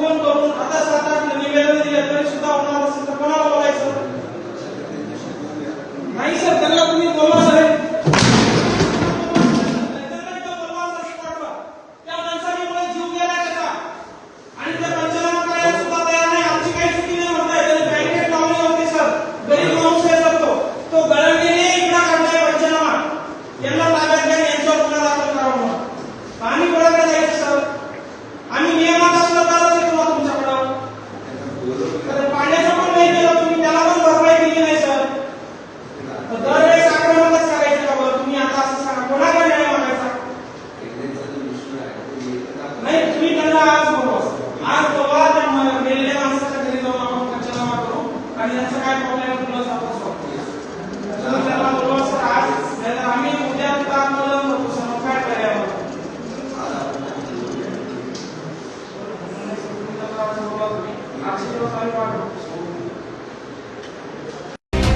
Phone करून आता सात आठ निवेदन दिले तरी सुद्धा होणार असेल तर कोणाला बोलायचं?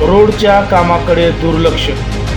रोडच्या कामाकडे दुर्लक्ष.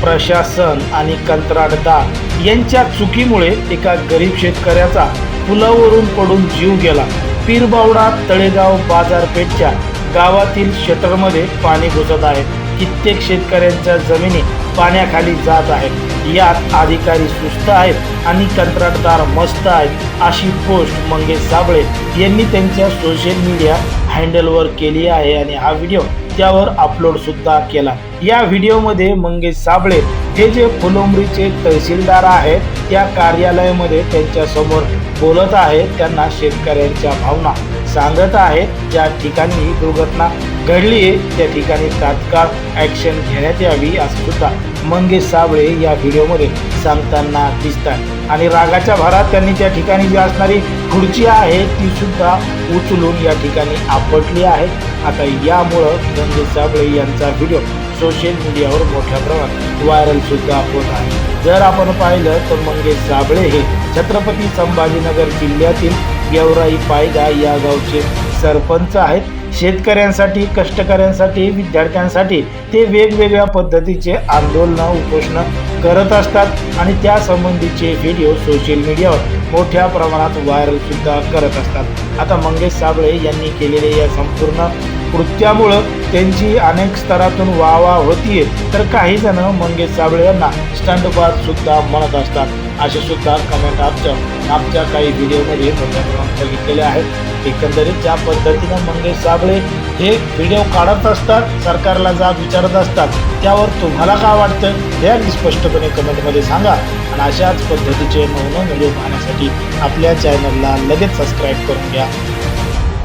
प्रशासन आणि कंत्राटदार यांच्या चुकीमुळे एका गरीब शेतकऱ्याचा पुलावरून पडून जीव गेला. पीरबावडा तळेगाव बाजारपेठच्या गावातील शटरमध्ये पाणी घुसत आहे. कित्येक शेतकऱ्यांच्या जमिनी पाण्याखाली जात आहेत. यात अधिकारी सुस्त आहेत आणि कंत्राटदार मस्त आहेत अशी पोस्ट मंगेश साबळे यांनी त्यांच्या सोशल मीडिया हँडलवर केली आहे आणि हा व्हिडिओ त्यावर अपलोड सुद्धा केला. या व्हिडिओमध्ये मंगेश साबळे हे जे फुलंब्रीचे तहसीलदार आहेत त्या कार्यालयामध्ये त्यांच्यासमोर बोलत आहेत त्यांना शेतकऱ्यांच्या भावना सांगत आहेत. ज्या ठिकाणी दुर्घटना घडली आहे त्या ठिकाणी तात्काळ ॲक्शन घेण्यात यावी असं सुद्धा मंगेश साबळे या व्हिडिओमध्ये सांगताना दिसतात आणि रागाच्या भरात त्यांनी त्या ठिकाणी जी असणारी खुर्ची आहे ती सुद्धा उचलून या ठिकाणी आपटली आहे. आता यामुळं मंगेश साबळे यांचा व्हिडिओ सोशल मीडियावर मोठ्या प्रमाणात व्हायरल सुद्धा होत आहे. जर आपण पाहिलं तर मंगेश साबळे हे छत्रपती संभाजीनगर जिल्ह्यातील गेवराई पायगा या गावचे सरपंच आहेत. शेतकऱ्यांसाठी कष्टकऱ्यांसाठी विद्यार्थ्यांसाठी ते वेगवेगळ्या पद्धतीचे आंदोलनं उपोषणं करत असतात आणि त्यासंबंधीचे व्हिडिओ सोशल मीडियावर मोठ्या प्रमाणात व्हायरल सुद्धा करत असतात. आता मंगेश साबळे यांनी केलेले या संपूर्ण कृत्यामुळं त्यांची अनेक स्तरातून वाहवा होतीये. तर काही जण मंगेश साबळे यांना स्टंटबाज सुद्धा म्हणत असतात. असे सुद्धा कमेंट आमच्या आमच्या काही व्हिडिओमध्ये मोठ्या बघितलेले आहेत. एकंदरीत ज्या पद्धतीनं मंगेश साबळे हे व्हिडिओ काढत असतात सरकारला जाब विचारत असतात त्यावर तुम्हाला काय वाटतं? हे अगदी स्पष्टपणे कमेंटमध्ये सांगा. आणि अशाच पद्धतीचे नवनव व्हिडिओ पाहण्यासाठी आपल्या चॅनलला लगेच सबस्क्राईब करून घ्या.